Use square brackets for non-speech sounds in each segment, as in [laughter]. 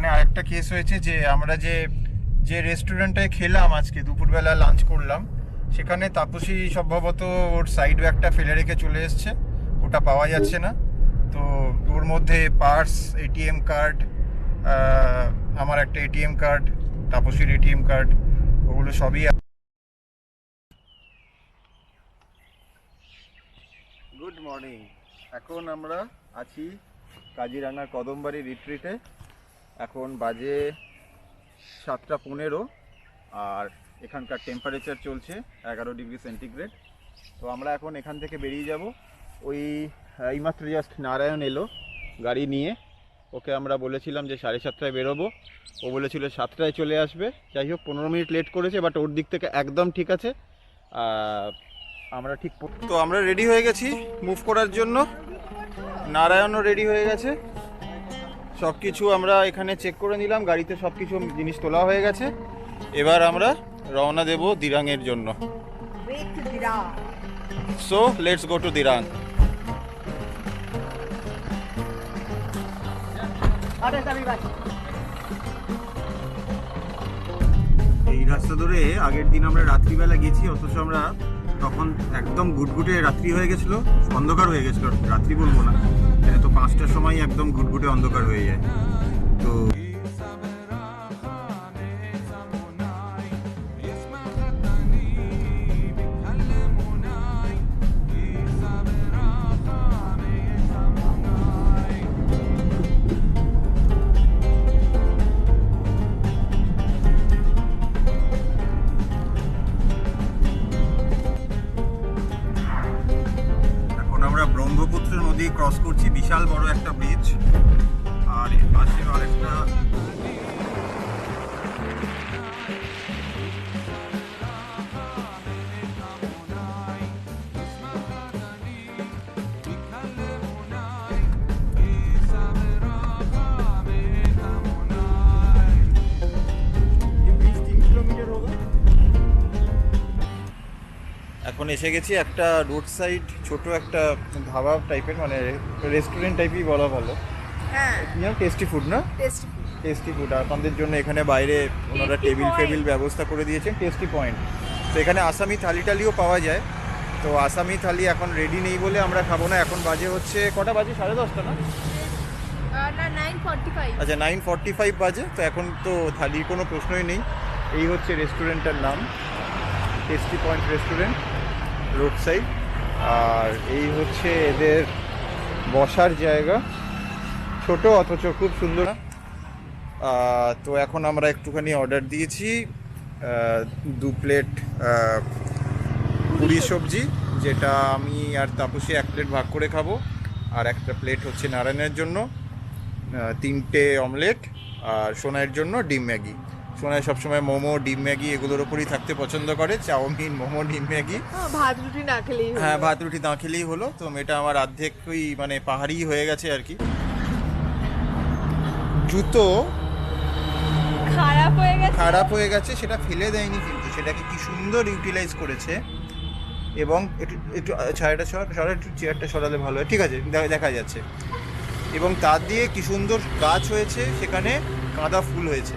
এখানে আরেকটা কেস হয়েছে যে আমরা যে যে রেস্টুরেন্টে খেলাম আজকে, দুপুরবেলা লাঞ্চ করলাম, সেখানে তাপসী সম্ভবত ওর সাইড ব্যাগটা ফেলে রেখে চলে এসছে। ওটা পাওয়া যাচ্ছে না। তো ওর মধ্যে পার্স এটিএম কার্ড আমার একটা এটিএম কার্ড তাপসীর এটিএম কার্ড ওগুলো সবই গুড মর্নিং এখন আমরা আছি কাজিরাঙ্গার কদমবাড়ি রিট্রিটে এখন বাজে সাতটা পনেরো আর এখানকার টেম্পারেচার চলছে এগারো ডিগ্রি সেন্টিগ্রেড তো আমরা এখন এখান থেকে বেরিয়ে যাব। ওই এইমাত্র জাস্ট নারায়ণ এলো গাড়ি নিয়ে। ওকে আমরা বলেছিলাম যে সাড়ে সাতটায় বেরোবো। ও বলেছিল সাতটায় চলে আসবে। যাই হোক, পনেরো মিনিট লেট করেছে বাট ওর দিক থেকে একদম ঠিক আছে। আমরা ঠিক তো আমরা রেডি হয়ে গেছি মুভ করার জন্য। নারায়ণও রেডি হয়ে গেছে। সব কিছু আমরা এখানে চেক করে নিলাম গাড়িতে সব কিছু জিনিস তোলা হয়ে গেছে। এবার আমরা রওনা দেব দিরাংয়ের জন্য। So let's go to Dirang এই রাস্তা ধরে আগের দিন আমরা রাত্রিবেলা গেছি অথচ আমরা তখন একদম গুটগুটে রাত্রি হয়ে গেছিল অন্ধকার হয়ে গেছিল রাত্রি বলব না। তো পাঁচটার সময় একদম গুটগুটে অন্ধকার হয়ে যায়। তো এসে গেছি একটা রোড সাইড ছোট একটা ধাবা টাইপের মানে রেস্টুরেন্ট টাইপই বলা ভালো। হ্যাঁ। টেস্টি ফুড না? টেস্ট টেস্টি ফুড আপনাদের জন্য এখানে বাইরে ওনারা টেবিল ফেবিল ব্যবস্থা করে দিয়েছেন টেস্টি পয়েন্ট তো এখানে আসামি থালি টালিও পাওয়া যায়। তো আসামি থালি এখন রেডি নেই বলে আমরা খাব না। এখন বাজে হচ্ছে কটা বাজে? সাড়ে দশটা না? আচ্ছা নাইন ফর্টি ফাইভ বাজে তো এখন তো থালির কোনো প্রশ্নই নেই। এই হচ্ছে রেস্টুরেন্টটার নাম। Tasty point restaurant road side আর এই হচ্ছে এদের বসার জায়গা। ছোট অথচ খুব সুন্দর। তো এখন আমরা একটুখানি অর্ডার দিয়েছি। দু প্লেট পুরি সবজি। যেটা আমি আর তাপসী এক প্লেট ভাগ করে খাব। আর একটা প্লেট হচ্ছে নারায়ণের জন্য। তিনটে অমলেট আর সোনাইয়ের জন্য ডিম ম্যাগি। সোনাই সবসময় মোমো ডিম ম্যাগি এগুলোর ওপরই থাকতে পছন্দ করে। চাউমিন মোমো ডিম ম্যাগি। ভাত রুটি না খেলেই হ্যাঁ ভাত রুটি না খেলেই হলো। তো এটা আমার অর্ধেকই মানে পাহাড়ি হয়ে গেছে আর কি। জুতো খারাপ হয়ে গেছে? খারাপ হয়ে গেছে সেটা ফেলে দেয়নি কিন্তু। সেটাকে কি সুন্দর ইউটিলাইজ করেছে। এবং একটু একটু ছায়াটা সর সরা একটু চেয়ারটা সরালে ভালো হয়। ঠিক আছে দেখা যাচ্ছে। এবং তার দিয়ে কি সুন্দর গাছ হয়েছে সেখানে কাঁদা ফুল হয়েছে।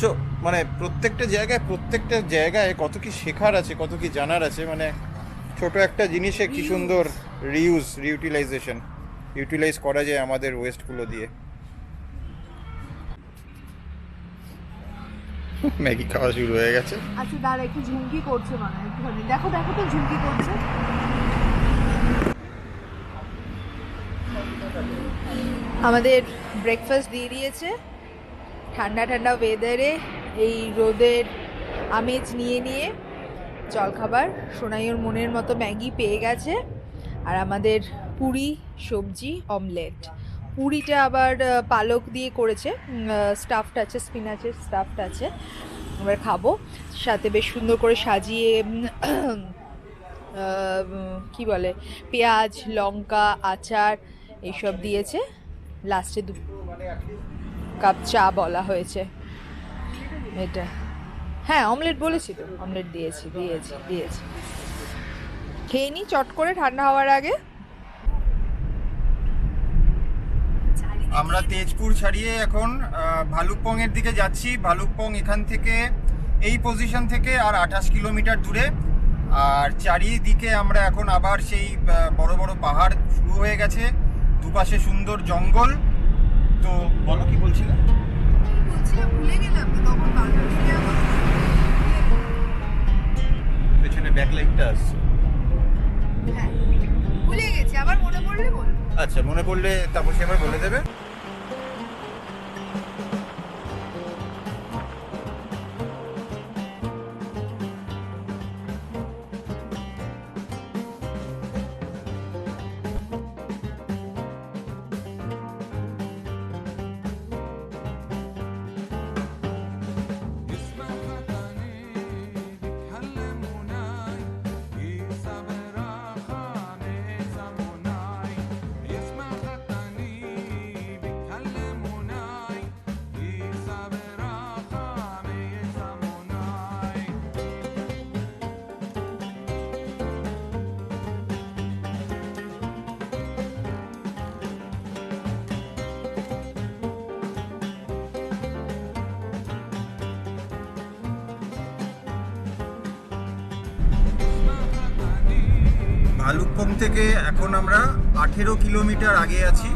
সো মানে প্রত্যেকটা জায়গায় প্রত্যেকটা জায়গায় কত কি শেখার আছে কত কি জানার আছে মানে ছোট একটা জিনিসে কি সুন্দর রিউজ রিউটিলাইজেশন ইউটিলাইজ করা যায় আমাদের ওয়েস্টগুলো দিয়ে। ম্যাগি খাওয়া শুরু হয়ে গেছে। আচ্ছা দাঁড়া একটু ঝুমকি করছে মানে একটুখানি। দেখো দেখো তো ঝুমকি করছে। আমাদের ব্রেকফাস্ট দিয়ে দিয়েছে। ঠান্ডা ঠান্ডা ওয়েদারে এই রোদের আমেজ নিয়ে নিয়ে জলখাবার সোনাইয়ের মনের মতো ম্যাগি পেয়ে গেছে। আর আমাদের পুরি, সবজি অমলেট পুরিটা আবার পালক দিয়ে করেছে। স্টাফড আছে স্পিনাচের স্টাফড আছে। এবার খাব। সাথে বেশ সুন্দর করে সাজিয়ে কি বলে? পেঁয়াজ, লঙ্কা, আচার, এইসব দিয়েছে। লাস্টে দু কাপ চা বলা হয়েছে। এটা। হ্যাঁ অমলেট বলেছি তো। অমলেট দিয়েছি দিয়েছি দিয়েছি। খেয়ে নি, চট করে ঠান্ডা হওয়ার আগে। আমরা তেজপুর ছাড়িয়ে এখন ভালুকপং এর দিকে যাচ্ছি। ভালুকপং এখান থেকে, এই পজিশন থেকে আর আঠাশ কিলোমিটার দূরে। আর চারিদিকে আমরা এখন আবার সেই বড় বড় পাহাড় শুরু হয়ে গেছে। দুপাশে সুন্দর জঙ্গল। তো বলো কি বলছিলে? বলছিলাম পেছনে ব্যাকলাইটটা আসছে। হ্যাঁ ভুলে গেছি আবার মনে পড়লে বল। আচ্ছা মনে পড়লে তাপসী আবার বলে দেবে। ভালুকপং থেকে এখন আমরা আঠেরো কিলোমিটার আগে আছি।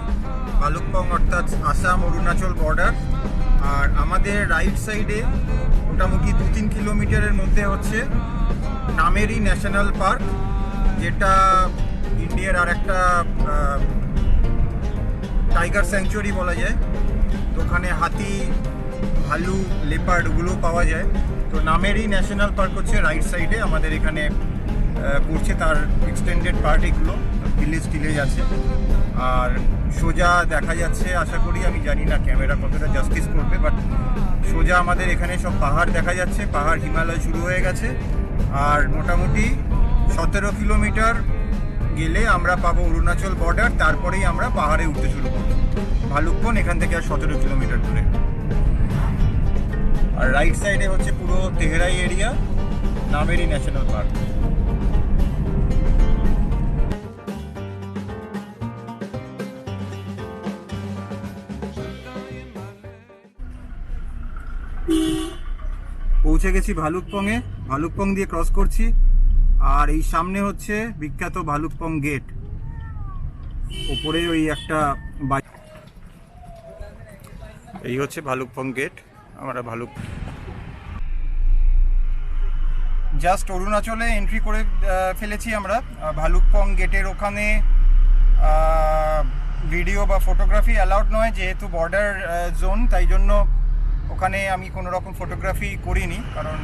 ভালুকপং অর্থাৎ আসাম অরুণাচল বর্ডার আর আমাদের রাইট সাইডে মোটামুটি দু তিন কিলোমিটারের মধ্যে হচ্ছে নামেরি ন্যাশনাল পার্ক যেটা ইন্ডিয়ার আর একটা টাইগার স্যাংচুয়ারি বলা যায়। তো ওখানে হাতি, ভালু লেপার্ড ওগুলো পাওয়া যায়। তো নামেরই ন্যাশনাল পার্ক হচ্ছে রাইট সাইডে আমাদের এখানে পড়ছে তার এক্সটেন্ডেড পার্ট এগুলো ভিলেজ টিলেজ আছে। আর সোজা দেখা যাচ্ছে, আশা করি, আমি জানি না ক্যামেরা কতটা জাস্টিস করবে বাট সোজা আমাদের এখানে সব পাহাড় দেখা যাচ্ছে, পাহাড় হিমালয় শুরু হয়ে গেছে। আর মোটামুটি সতেরো কিলোমিটার গেলে আমরা পাবো অরুণাচল বর্ডার তারপরেই আমরা পাহাড়ে উঠতে শুরু করব। ভালুকপন এখান থেকে আর সতেরো কিলোমিটার দূরে। আর রাইট সাইডে হচ্ছে পুরো Terai area Nameri national park পৌঁছে গেছি ভালুকপংয়ে। ভালুকপং দিয়ে ক্রস করছি। আর এই সামনে হচ্ছে বিখ্যাত ভালুকপং গেট ওপরে ওই একটা এই হচ্ছে ভালুকপং গেট আমরা ভালুক জাস্ট অরুণাচলে এন্ট্রি করে ফেলেছি আমরা। ভালুকপং গেটের ওখানে ভিডিও বা ফটোগ্রাফি অ্যালাউড নয়, যেহেতু বর্ডার জোন তাই জন্য ওখানে আমি কোনো রকম ফটোগ্রাফি করিনি, কারণ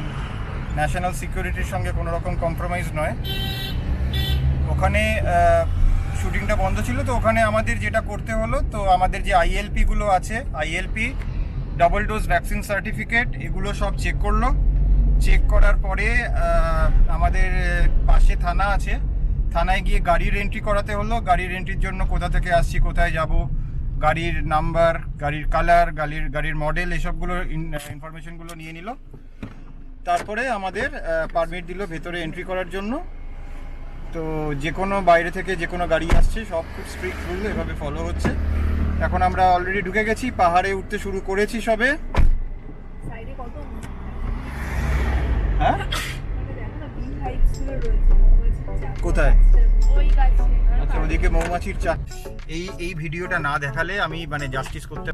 ন্যাশনাল সিকিউরিটির সঙ্গে কোনো রকম কম্প্রোমাইজ নয়। ওখানে শুটিংটা বন্ধ ছিল, তো ওখানে আমাদের যেটা করতে হলো, তো আমাদের যে আইএলপিগুলো আছে ILP double dose vaccine certificate এগুলো সব চেক করল। চেক করার পরে আমাদের পাশে থানা আছে। থানায় গিয়ে গাড়ির এন্ট্রি করাতে হলো। গাড়ির এন্ট্রির জন্য কোথা থেকে আসছি, কোথায় যাব গাড়ির নাম্বার গাড়ির কালার গাড়ির গাড়ির মডেল এসবগুলো ইনফরমেশনগুলো নিয়ে নিল। তারপরে আমাদের পারমিট দিল ভেতরে এন্ট্রি করার জন্য। তো যে কোনো বাইরে থেকে যে কোনো গাড়ি আসছে সব খুব স্ট্রিক্ট রুল এভাবে ফলো হচ্ছে। এখন আমরা অলরেডি ঢুকে গেছি পাহাড়ে উঠতে শুরু করেছি সবে। হ্যাঁ? কোথায়? আচ্ছা ওদিকে মৌমাছির চা এই এই ভিডিওটা না দেখালে আমি মানে জাস্টিস করতে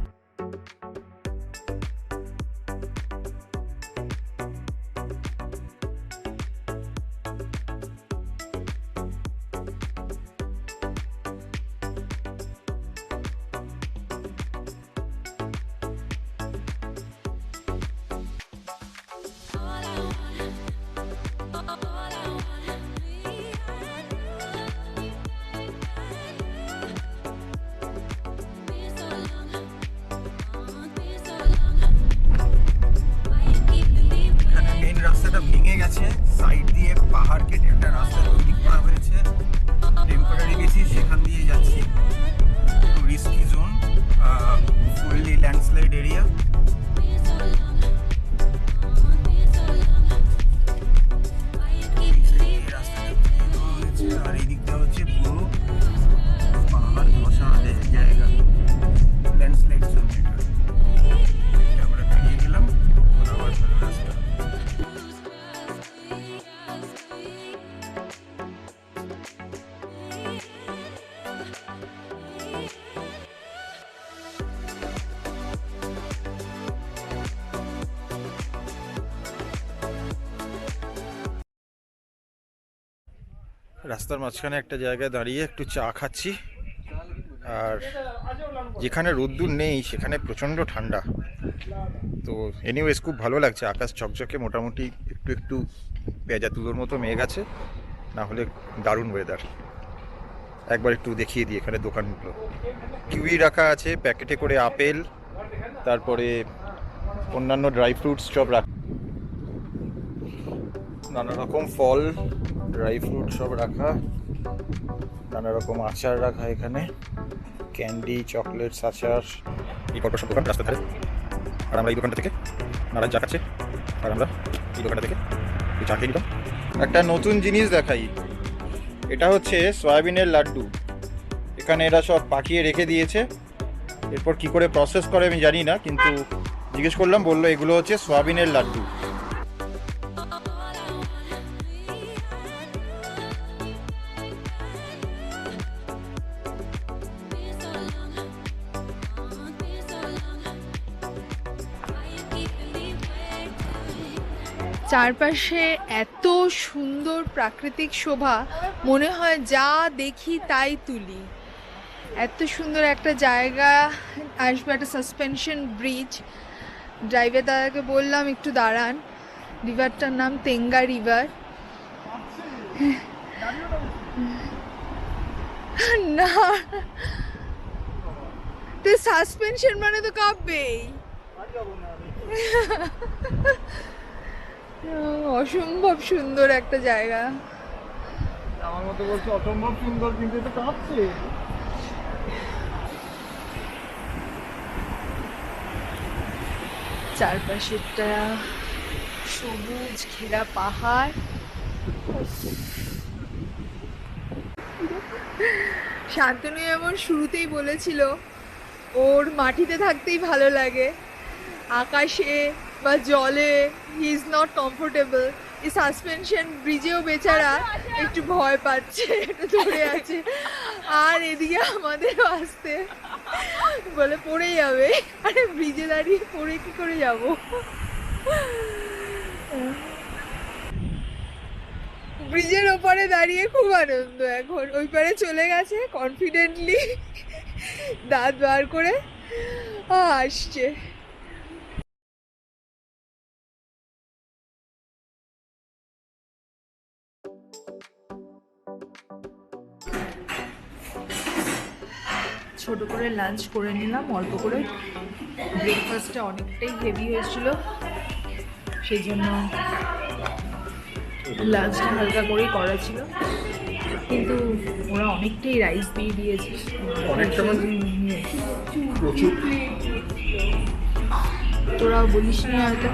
রাস্তার মাঝখানে একটা জায়গায় দাঁড়িয়ে একটু চা খাচ্ছি। আর যেখানে রোদ্দুর নেই, সেখানে প্রচণ্ড ঠান্ডা। তো এনিওয়েজ খুব ভালো লাগছে। আকাশ ঝকঝকে, মোটামুটি একটু একটু পেঁজা তুলোর মতো মেঘ আছে। না হলে দারুণ ওয়েদার একবার একটু দেখিয়ে দিই এখানে দোকানগুলো। কিউই রাখা আছে, প্যাকেটে করে আপেল, তারপরে অন্যান্য ড্রাই ফ্রুটস সব রাখা নানা রকম ফল। ড্রাই ফ্রুট সব রাখা। নানা রকম আচার রাখা এখানে। ক্যান্ডি চকলেটস আচার। এই পরপর সব দোকান রাস্তা ধারে। আর আমরা এই দোকানটা থেকে নারাজ চা খাচ্ছে। আর আমরা এই দোকানটা থেকে এই চা খেয়ে নিলাম। একটা নতুন জিনিস দেখাই। এটা হচ্ছে সয়াবিনের লাড্ডু। এখানে এরা সব পাকিয়ে রেখে দিয়েছে। এরপর কি করে প্রসেস করে আমি জানি না কিন্তু জিজ্ঞেস করলাম বলল এগুলো হচ্ছে সয়াবিনের লাড্ডু। চারপাশে এত সুন্দর প্রাকৃতিক শোভা, মনে হয় যা দেখি তাই তুলি। এত সুন্দর একটা জায়গা, আসবে একটা সাসপেনশন ব্রিজ ড্রাইভার দাদাকে বললাম, একটু দাঁড়ান। রিভারটার নাম তেঙ্গা রিভার না। তো সাসপেনশন মানে তো কাঁপবেই। অসম্ভব সুন্দর একটা জায়গা। আমার মতো বলছে অসম্ভব সুন্দর কিন্তু এটা কাঁপছে। চারপাশেরটা সবুজ ঘেরা পাহাড়। শান্তনু এমন শুরুতেই বলেছিল ওর মাটিতে থাকতেই ভালো লাগে। আকাশে বা জলে হি ইজ নট কমফোর্টেবল এই সাসপেনশন ব্রিজেও বেচারা একটু ভয় পাচ্ছে একটু ধরে আছে। আর এদিকে আমাদের আসতে বলে পড়ে যাবে। আরে ব্রিজে দাঁড়িয়ে পড়ে কি করে যাব? ব্রিজের ওপারে দাঁড়িয়ে খুব আনন্দ এখন। ওই পারে চলে গেছে কনফিডেন্টলি দাঁত বার করে আসছে। ছোট করে লাঞ্চ করে নিলাম অল্প করে ব্রেকফাস্টটা অনেকটাই হেভি হয়েছিল। সেই জন্য লাঞ্চটা হালকা করেই করা ছিল। কিন্তু ওরা অনেকটাই রাইস দিয়ে দিয়েছে। মানে? তোরাও বলিস না হয়তো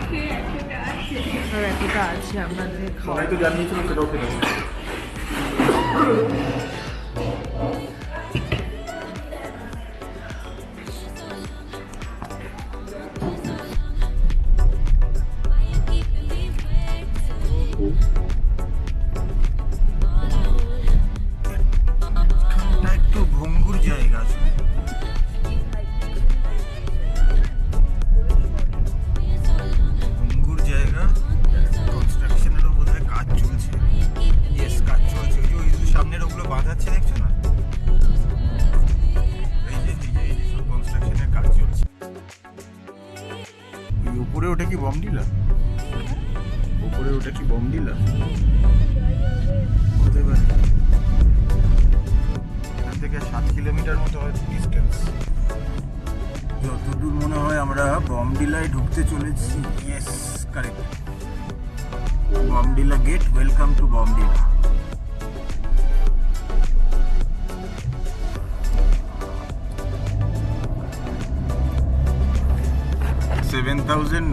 আর এতটা আছে আপনাদের খাওয়া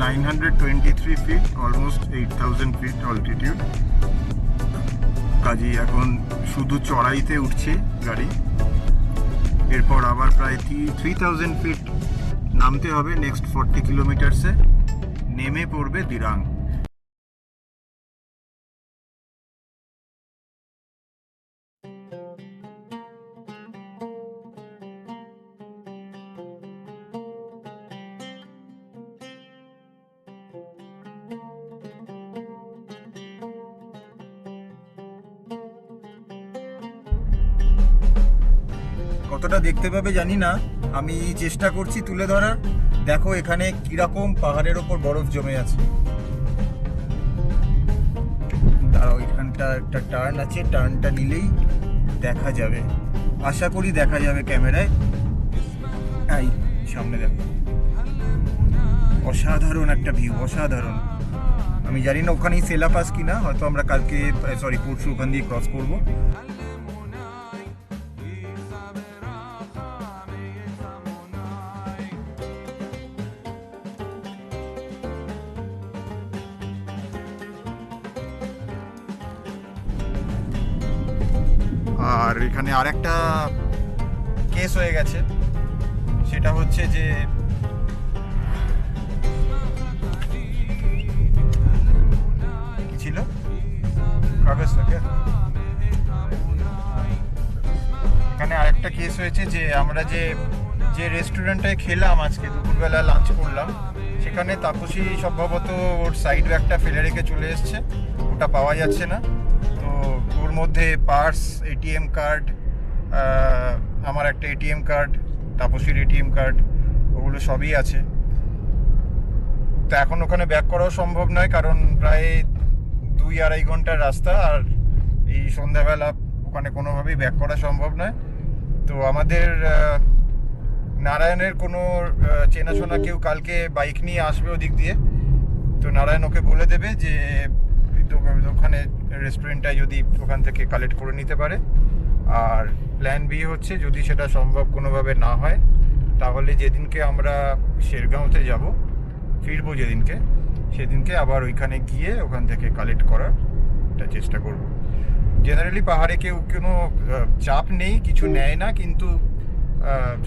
923 feet almost eight thousand feet altitude কাজেই এখন শুধু চড়াইতে উঠছে গাড়ি। এরপর আবার প্রায় থ্রি থাউজেন্ড ফিট নামতে হবে নেক্সট ফর্টি কিলোমিটার্সে নেমে পড়বে দিরাং। দেখতে পাবে, জানি না। আমি চেষ্টা করছি তুলে ধরার। দেখো এখানে কীরকম পাহাড়ের ওপর বরফ জমে আছে। দাঁড়াও, এখানটা একটা টার্ন আছে। টার্নটা নিলেই দেখা যাবে। আশা করি দেখা যাবে ক্যামেরায়। এই, সামনে দেখো। অসাধারণ একটা ভিউ, অসাধারণ। আমি জানি না ওখানেই সেলাপাস কিনা, হয়তো আমরা কালকে সরি পরশু ওখান দিয়ে ক্রস করব। এখানে আরেকটা কেস হয়ে গেছে। সেটা হচ্ছে যে ছিল? কাগজ থাকে এখানে আরেকটা কেস হয়েছে যে আমরা যে যে রেস্টুরেন্টে খেলাম আজকে, দুপুরবেলা লাঞ্চ করলাম, সেখানে তাপসী সম্ভবত ওর সাইড ব্যাগটা ফেলে রেখে চলে এসছে। ওটা পাওয়া যাচ্ছে না। মধ্যে পার্স, এটিএম কার্ড আমার একটা এটিএম কার্ড, তাপসীর এটিএম কার্ড, ওগুলো সবই আছে। তো এখন ওখানে ব্যাক করাও সম্ভব নয়, কারণ প্রায় দুই আড়াই ঘণ্টার রাস্তা, আর এই সন্ধ্যাবেলা ওখানে কোনোভাবেই ব্যাক করা সম্ভব নয়। তো আমাদের নারায়ণের কোনো চেনাশোনা কেউ কালকে বাইক নিয়ে আসবে ওদিক দিয়ে, তো নারায়ণ ওকে বলে দেবে যে ওখানে রেস্টুরেন্টটায় যদি ওখান থেকে কালেক্ট করে নিতে পারে। আর প্ল্যান বি হচ্ছে যদি সেটা সম্ভব কোনোভাবে না হয়, তাহলে যেদিনকে আমরা শেরগাঁওতে যাব, ফিরবো যেদিনকে, সেদিনকে আবার ওইখানে গিয়ে ওখান থেকে কালেক্ট করার একটা চেষ্টা করব। জেনারেলি পাহাড়ে কেউ কোনো চাপ নেই, কিছু নেয় না, কিন্তু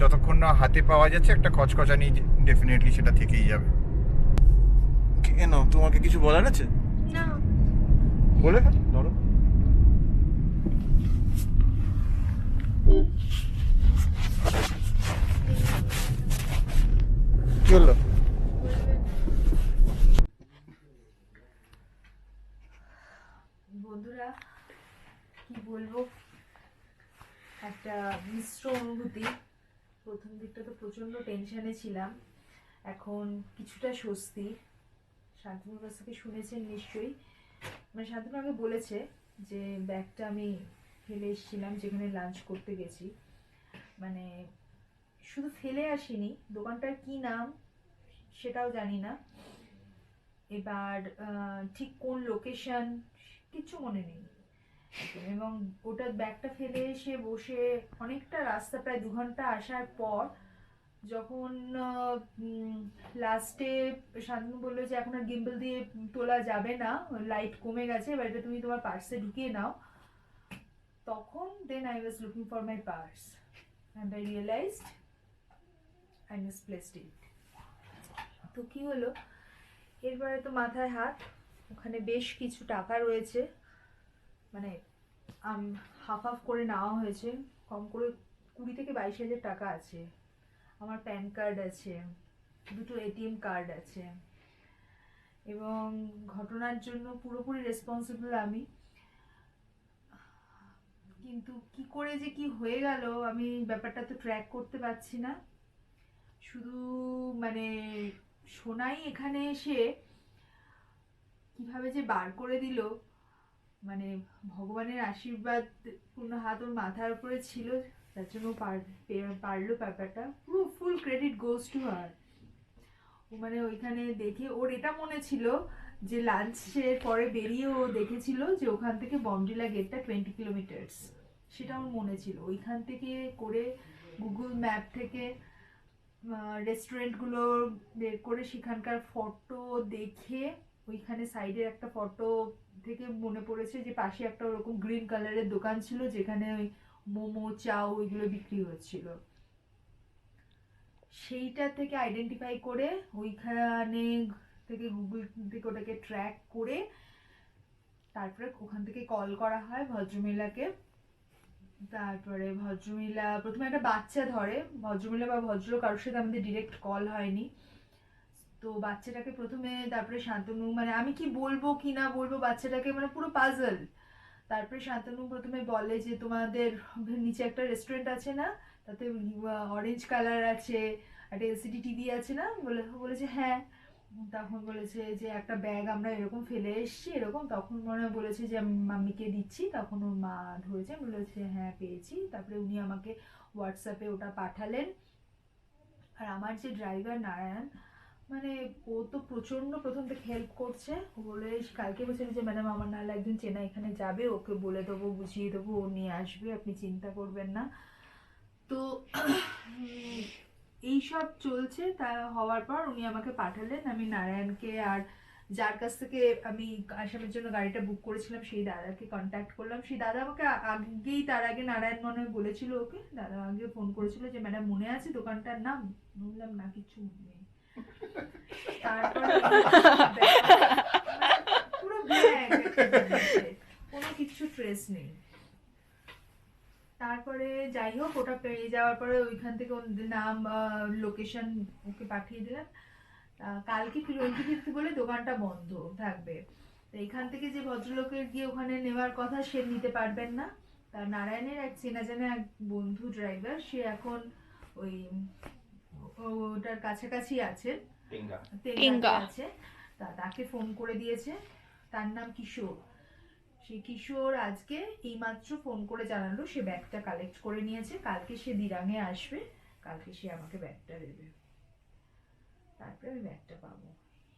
যতক্ষণ না হাতে পাওয়া যাচ্ছে একটা খচখচানি ডেফিনেটলি সেটা থেকেই যাবে। কেন? তোমাকে কিছু বলার আছে? বলে ধরো। বন্ধুরা, কি বলব? একটা মিশ্র অনুভূতি। প্রথম দিকটা তো প্রচণ্ড টেনশনে ছিলাম। এখন কিছুটা স্বস্তি। শান্তনুর কাছ থেকে শুনেছেন নিশ্চয়ই। মানে শান্তনু আগে বলেছে যে ব্যাগটা আমি ফেলে এসেছিলাম, যেখানে লাঞ্চ করতে গেছি। মানে শুধু ফেলে আসিনি, দোকানটার কি নাম সেটাও জানি না। এবার ঠিক কোন লোকেশন কিচ্ছু মনে নেই। এবং ওটা ব্যাগটা ফেলে এসে বসে অনেকটা রাস্তা, প্রায় দু ঘণ্টা আসার পর যখন লাস্টে শান্তনু বলল যে এখন আর গিম্বল দিয়ে তোলা যাবে না লাইট কমে গেছে, এবার এটা তুমি তোমার পার্সে ঢুকিয়ে নাও। তখন then I was looking for my purse and I realized I misplaced it তো কী হলো? এরপরে তো মাথায় হাত, ওখানে বেশ কিছু টাকা রয়েছে মানে হাফ হাফ করে নেওয়া হয়েছে, কম করে কুড়ি থেকে বাইশ হাজার টাকা আছে। আমার প্যান কার্ড আছে, দুটো এটিএম কার্ড আছে। এবং ঘটনার জন্য পুরোপুরি রেসপন্সিবল আমি। কিন্তু কি করে যে কি হয়ে গেল, আমি ব্যাপারটা তো ট্র্যাক করতে পারছি না। শুধু মানে সোনাই এখানে এসে কীভাবে যে বার করে দিল মানে ভগবানের আশীর্বাদ পূর্ণ হাত ওর মাথার উপরে ছিল তার জন্য পারল ব্যাপারটা। পুরো ফুল ক্রেডিট গোজ টু হার মানে ওইখানে দেখে, ওর এটা মনে ছিল যে লাঞ্চের পরে বেরিয়ে ও দেখেছিল যে ওখান থেকে বমডিলা গেটটা টোয়েন্টি কিলোমিটার্স সেটা ওর মনে ছিল। ওইখান থেকে করে গুগল ম্যাপ থেকে রেস্টুরেন্টগুলো বের করে সেখানকার ফটো দেখে ওইখানে সাইডের একটা ফটো থেকে মনে পড়েছে যে পাশে একটা ওরকম গ্রিন কালারের দোকান ছিল যেখানে ওই মোমো চাও ওইগুলো বিক্রি হচ্ছিল। সেইটা থেকে আইডেন্টিফাই করে ওইখানে থেকে গুগল থেকে ওটাকে ট্র্যাক করে তারপরে ওখান থেকে কল করা হয় ভদ্রমহিলাকে। তারপরে ভদ্রমহিলা, প্রথমে একটা বাচ্চা ধরে, ভদ্রমহিলা বা ভদ্রলোক কারোর সাথে আমাদের ডিরেক্ট কল হয়নি। তো বাচ্চাটাকে প্রথমে তারপরে শান্তনু মানে আমি কি বলব কি না বলব বাচ্চাটাকে মানে পুরো পাজল তারপরে শান্তনু প্রথমে বলে যে, তোমাদের নিচে একটা রেস্টুরেন্ট আছে না? তাতে অরেঞ্জ কালার আছে, একটা এলসিডি টিভি আছে না? বলে, বলেছে হ্যাঁ। তখন বলেছে যে, একটা ব্যাগ আমরা এরকম ফেলে এসেছি, এরকম। তখন মনে হয় বলেছে যে মাম্মিকে দিচ্ছি। তখন ওর মা ধরেছে, বলেছে হ্যাঁ পেয়েছি। তারপরে উনি আমাকে হোয়াটসঅ্যাপে ওটা পাঠালেন। আর আমার যে ড্রাইভার নারায়ণ মানে ও তো প্রচণ্ড প্রথম থেকে হেল্প করছে। বলে কালকে বলছিল যে ম্যাডাম আমার নাহলে একজন চেনা এখানে যাবে। ওকে বলে দেবো বুঝিয়ে দেবো ও নিয়ে আসবে আপনি চিন্তা করবেন না। তো উম, এইসব চলছে। তা হওয়ার পর উনি আমাকে পাঠালেন। আমি নারায়ণকে আর যার কাছ থেকে আমি আসামের জন্য গাড়িটা বুক করেছিলাম সেই দাদাকে কন্ট্যাক্ট করলাম। সেই দাদা আমাকে আগেই তার আগে নারায়ণ মনে বলেছিল ওকে। দাদা আগে ফোন করেছিল যে ম্যাডাম মনে আছে দোকানটার নাম? বললাম না কিছু মনে তারপরে [laughs] পুরো কোনো কিছু ট্রেস নেই। তারপরে যাই হোক ওটা পেয়ে যাওয়ার পরে ওইখান থেকে নাম লোকেশন ওকে পাঠিয়ে দিলাম। কালকে টোয়েন্টি ফিফথ বলে দোকানটা বন্ধ থাকবে। তো এখান থেকে যে ভদ্রলোকের গিয়ে ওখানে নেওয়ার কথা সে নিতে পারবেন না। তার নারায়ণের এক চেনা জানা এক বন্ধু ড্রাইভার সে এখন ওই ওটার কাছাকাছি আছে। টেঙ্গা। আছে। তা তাকে ফোন করে দিয়েছে। তার নাম কিশোর। সেই কিশোর আজকে এইমাত্র ফোন করে জানালো সে ব্যাগটা কালেক্ট করে নিয়েছে। কালকে সে দিরাঙে আসবে। কালকে সে আমাকে ব্যাগটা দেবে। তারপরে আমি ব্যাগটা পাবো।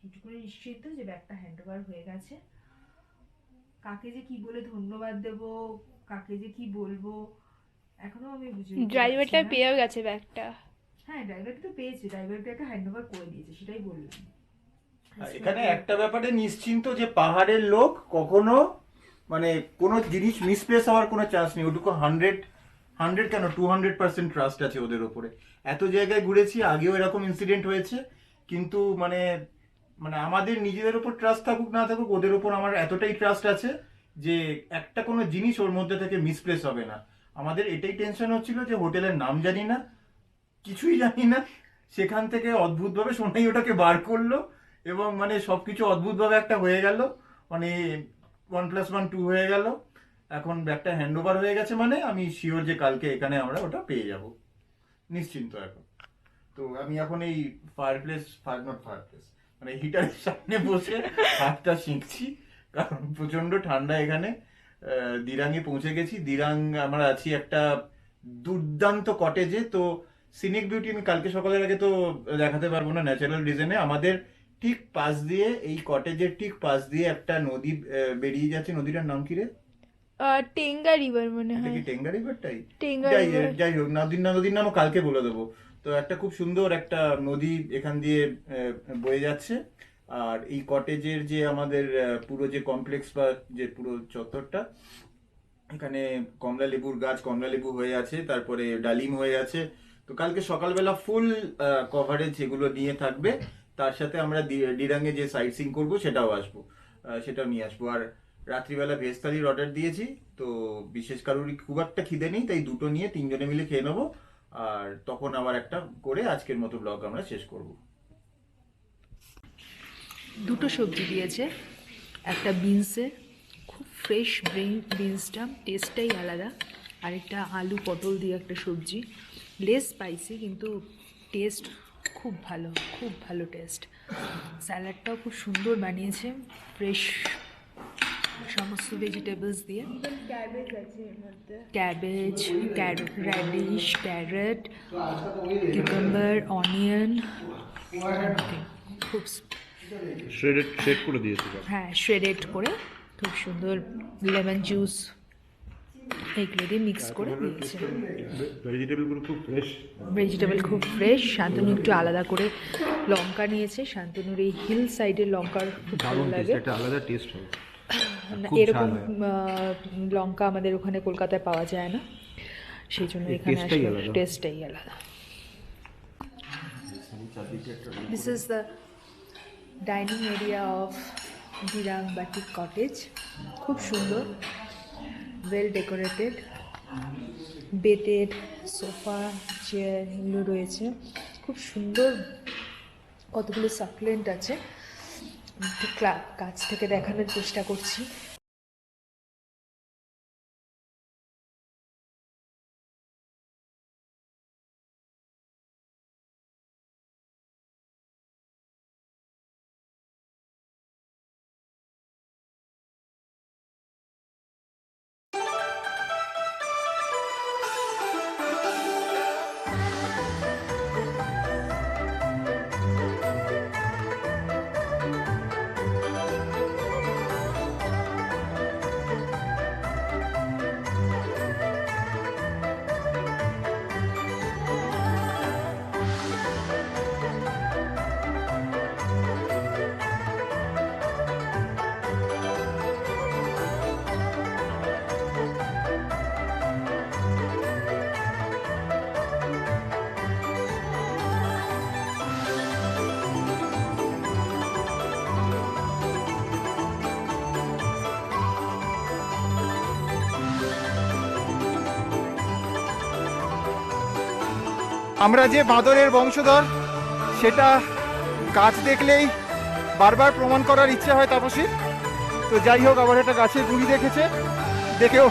এটুকুনি নিশ্চিত যে ব্যাগটা হ্যান্ড ওভার হয়ে গেছে। কাকে যে কি বলে ধন্যবাদ দেব কাকে যে কি বলব এখনও আমি বুঝে ড্রাইভারটা পেয়েও গেছে ব্যাগটা। হ্যাঁ ড্রাইভারটা তো পেয়েছে ড্রাইভারটাকে হ্যান্ড ওভার করে দিয়েছে সেটাই বললাম। এখানে একটা ব্যাপারে নিশ্চিন্ত যে পাহাড়ের লোক কখনো মানে কোনো জিনিস মিসপ্লেস হওয়ার কোনো চান্স নেই ওটুকু হান্ড্রেড হান্ড্রেড কেন টু হান্ড্রেড পার্সেন্ট ট্রাস্ট আছে ওদের ওপরে। এত জায়গায় ঘুরেছি আগেও এরকম ইনসিডেন্ট হয়েছে কিন্তু মানে মানে আমাদের নিজেদের উপর ট্রাস্ট থাকুক না থাকুক ওদের উপর আমার এতটাই ট্রাস্ট আছে যে একটা কোনো জিনিস ওর মধ্যে থেকে মিসপ্লেস হবে না। আমাদের এটাই টেনশন হচ্ছিল যে হোটেলের নাম জানি না কিছুই জানি না। সেখান থেকে অদ্ভুতভাবে সোনাই ওটাকে বার করল এবং মানে সবকিছু অদ্ভুতভাবে একটা হয়ে গেল। মানে ওয়ান প্লাস ওয়ান টু হয়ে গেল। এখন ব্যাগটা হ্যান্ড ওভার হয়ে গেছে মানে আমি শিওর যে কালকে এখানে আমরা ওটা পেয়ে যাব। নিশ্চিন্ত এখন। তো আমি এখন এই fireplace fire not fireplace মানে হিটারের সামনে বসে হাতটা শিখছি। কারণ প্রচণ্ড ঠান্ডা এখানে। দিরাঙে পৌঁছে গেছি। দিরাং আমরা আছি একটা দুর্দান্ত কটেজে তো সিনিক বিউটি আমি কালকে সকালের আগে তো দেখাতে পারব না ন্যাচারাল রিজনে আমাদের ঠিক পাশ দিয়ে এই কটেজের ঠিক পাশ দিয়ে একটা নদী বেরিয়ে যাচ্ছে। নদীটার নাম কি রে? টেঙ্গা রিভার মনে হয়। কি টেঙ্গা রিভারটাই টেঙ্গা যাই হোক নদীর না নদীর নামও কালকে বলে দেবো। তো একটা খুব সুন্দর একটা নদী এখান দিয়ে বয়ে যাচ্ছে। আর এই কটেজের যে আমাদের পুরো যে কমপ্লেক্স বা যে পুরো চত্বরটা এখানে কমলা লেবুর গাছ কমলা লেবু হয়ে আছে তারপরে ডালিম হয়ে আছে। তো কালকে সকালবেলা ফুল কভারেজ এগুলো নিয়ে থাকবে। তার সাথে আমরা ডিরাঙ্গে যে সাইট সিং করব সেটাও আসব। সেটাও নিয়ে আসব। আর রাত্রিবেলা ভেজ থালির অর্ডার দিয়েছি, তো বিশেষ কারোরই খুব একটা খিদে নেই, তাই দুটো নিয়ে তিনজনে মিলে খেয়ে নেব। আর তখন আবার একটা করে আজকের মতো ব্লগ আমরা শেষ করব। দুটো সবজি দিয়েছে, একটা বিনসে খুব ফ্রেশ বিনসটা টেস্টটাই আলাদা। আরেকটা আলু পটল দিয়ে একটা সবজি। লেস স্পাইসি কিন্তু টেস্ট খুব ভালো খুব ভালো টেস্ট। স্যালাডটাও খুব সুন্দর বানিয়েছে ফ্রেশ সমস্ত ভেজিটেবলস দিয়ে। ক্যাবেজ এর র্যাডিশ ক্যারেট কিউকাম্বার অনিয়ন খুব শ্রেডেড শেড করে দিয়েছি। হ্যাঁ শ্রেডেড করে খুব সুন্দর লেমন জুস এইগুলো দিয়ে মিক্স করে দিয়েছে ভেজিটেবলগুলো খুব ফ্রেশ ভেজিটেবল খুব ফ্রেশ শান্তনু একটু আলাদা করে লঙ্কা নিয়েছে। শান্তনুর এই হিল সাইডের লঙ্কার খুব ভালো লাগে। একটা আলাদা টেস্ট হবে এরকম লঙ্কা আমাদের ওখানে কলকাতায় পাওয়া যায় না। সেই জন্য এখানে আসলে টেস্টটাই আলাদা। This is the dining area of Dirang boutique cottage খুব সুন্দর। ওয়েল ডেকোরেটেড বেতের সোফা চেয়ার এগুলো রয়েছে। খুব সুন্দর কতগুলো সাপ্লেন্ট আছে। একটু কাছ থেকে দেখানোর চেষ্টা করছি। আমরা যে বাঁদরের বংশধর, সেটা গাছ দেখলেই বারবার প্রমাণ করার ইচ্ছা হয় তাপসী তো যাই হোক, আবার একটা গাছের গুড়ি দেখেছে। দেখেও